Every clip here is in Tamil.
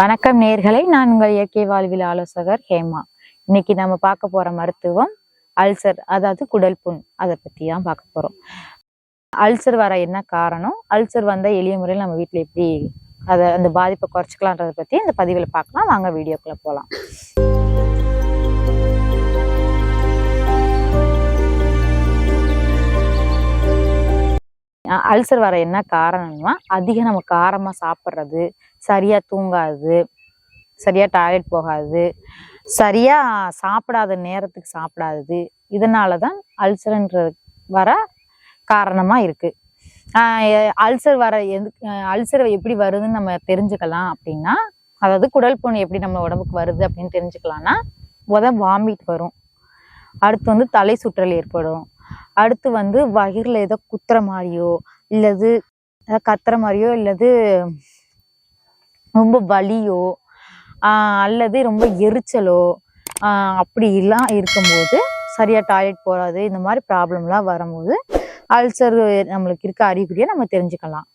வணக்கம் நேர்களை நான் உங்கள் இயற்கை வாழ்வில் ஆலோசகர் ஹேமா. இன்னைக்கு நம்ம பார்க்க போற மருத்துவம் அல்சர் அதாவது குடல் புண். அதை பத்தி தான் பார்க்க போறோம். அல்சர் வர என்ன காரணம்? அல்சர் வந்த எளிய முறையில் நம்ம வீட்டில் எப்படி அதை அந்த பாதிப்பை குறைச்சிக்கலான்றத பத்தி இந்த பதிவில் பார்க்கலாம். வாங்க வீடியோக்குள்ள போகலாம் அல்சர் வர என்ன காரணம்னா அதிகம் நம்ம காரமாக சாப்பிட்றது சரியா தூங்காது சரியா டாய்லெட் போகாது சரியா சாப்பிடாத நேரத்துக்கு சாப்பிடாது. இதனால தான் அல்சர்ன்ற வர காரணமா இருக்கு. அல்சர் வர எது அல்சர் எப்படி வருதுன்னு நம்ம தெரிஞ்சுக்கலாம் அப்படின்னா அதாவது குடல் புண் எப்படி நம்ம உடம்புக்கு வருது அப்படின்னு தெரிஞ்சுக்கலாம்னா முத வாமிட் வரும். அடுத்து வந்து தலை சுற்றல் ஏற்படும். அடுத்து வந்து வயிறுல ஏதோ குத்துற மாதிரியோ இல்லது ஏதோ கத்துற மாதிரியோ இல்லது ரொம்ப வலியோ அல்லது ரொம்ப எரிச்சலோ அப்படிலாம் இருக்கும்போது சரியாக டாய்லெட் போகாது இந்த மாதிரி ப்ராப்ளம்லாம் வரும்போது அல்சர் நம்மளுக்கு இருக்க அறிகுறியை நம்ம தெரிஞ்சுக்கலாம்.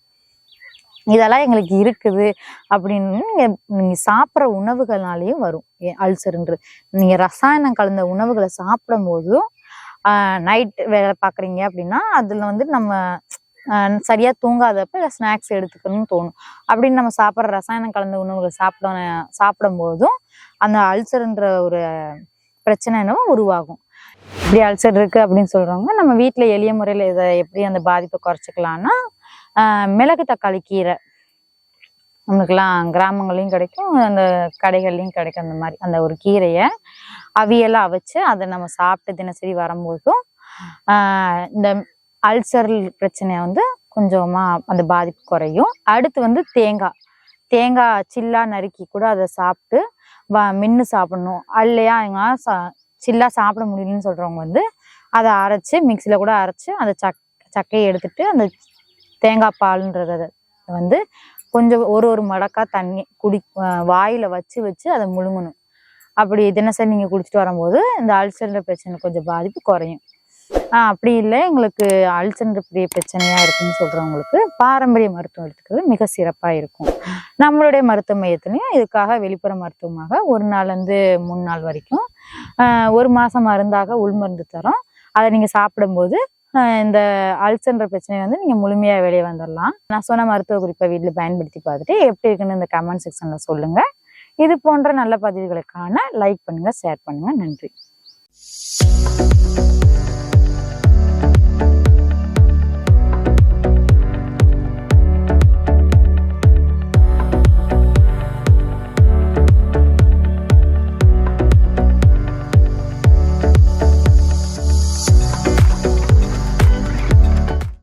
இதெல்லாம் எங்களுக்கு இருக்குது அப்படின்னு நீங்கள் நீங்கள் சாப்பிட்ற உணவுகள்னாலேயும் வரும். அல்சருன்றது நீங்கள் ரசாயனம் கலந்த உணவுகளை சாப்பிடும் போதும் நைட் வேலை பார்க்குறீங்க அப்படின்னா அதில் வந்து நம்ம சரியாக தூங்காதப்ப ஸ்நாக்ஸ் எடுத்துக்கணும்னு தோணும். அப்படின்னு நம்ம சாப்பிட்ற ரசாயனம் கலந்த உணவுகள் சாப்பிட சாப்பிடும் போதும் அந்த அல்சர்ன்ற ஒரு பிரச்சனை என்னவோ உருவாகும். இப்படி அல்சர் இருக்கு அப்படின்னு சொல்றவங்க நம்ம வீட்டில் எளிய முறையில் இதை எப்படி அந்த பாதிப்பை குறைச்சிக்கலாம்னா மிளகு தக்காளி கீரை. நம்மளுக்கெல்லாம் கிராமங்கள்லையும் கிடைக்கும் அந்த கடைகள்லையும் கிடைக்கும் அந்த மாதிரி அந்த ஒரு கீரையை அவியெல்லாம் அவிச்சு அதை நம்ம சாப்பிட்டு தினசரி வரும்போதும் இந்த அல்சர் பிரச்சனையை வந்து கொஞ்சமாக அந்த பாதிப்பு குறையும். அடுத்து வந்து தேங்காய். தேங்காய் சில்லா நறுக்கி கூட அதை சாப்பிட்டு வ மின்னு சாப்பிடணும். அல்லையா எங்க சா சில்லா சாப்பிட முடியலன்னு சொல்கிறவங்க வந்து அதை அரைச்சி மிக்சியில் கூட அரைச்சி அந்த சக் சக்கையை எடுத்துட்டு அந்த தேங்காய் பாலுன்றத வந்து கொஞ்சம் ஒரு ஒரு மடக்கா தண்ணி குடி வாயில் வச்சு வச்சு அதை முழுங்கணும். அப்படி தினசரி நீங்கள் குடிச்சிட்டு வரும்போது இந்த அல்சர்ன்ற பிரச்சனை கொஞ்சம் பாதிப்பு குறையும். அப்படி இல்லை. எங்களுக்கு அல்சர்ன்ற பெரிய பிரச்சனையாக இருக்குன்னு சொல்கிறவங்களுக்கு பாரம்பரிய மருத்துவம் எடுத்துக்கிறது மிக சிறப்பாக இருக்கும். நம்மளுடைய மருத்துவ மையத்துலையும் இதுக்காக வெளிப்புற மருத்துவமாக ஒரு நாள்லேருந்து மூணு நாள் வரைக்கும் ஒரு மாதம் மருந்தாக உள்மருந்து தரோம். அதை நீங்கள் சாப்பிடும்போது இந்த அல்சர்ன்ற பிரச்சனையை வந்து நீங்கள் முழுமையாக வெளியே வந்துடலாம் நான் சொன்ன மருத்துவ குறிப்பை வீட்டில் பயன்படுத்தி பார்த்துட்டு எப்படி இருக்குன்னு இந்த கமெண்ட் செக்ஷனில் சொல்லுங்கள் இது போன்ற நல்ல பதிவுகளுக்கான லைக் பண்ணுங்கள் ஷேர் பண்ணுங்கள் நன்றி.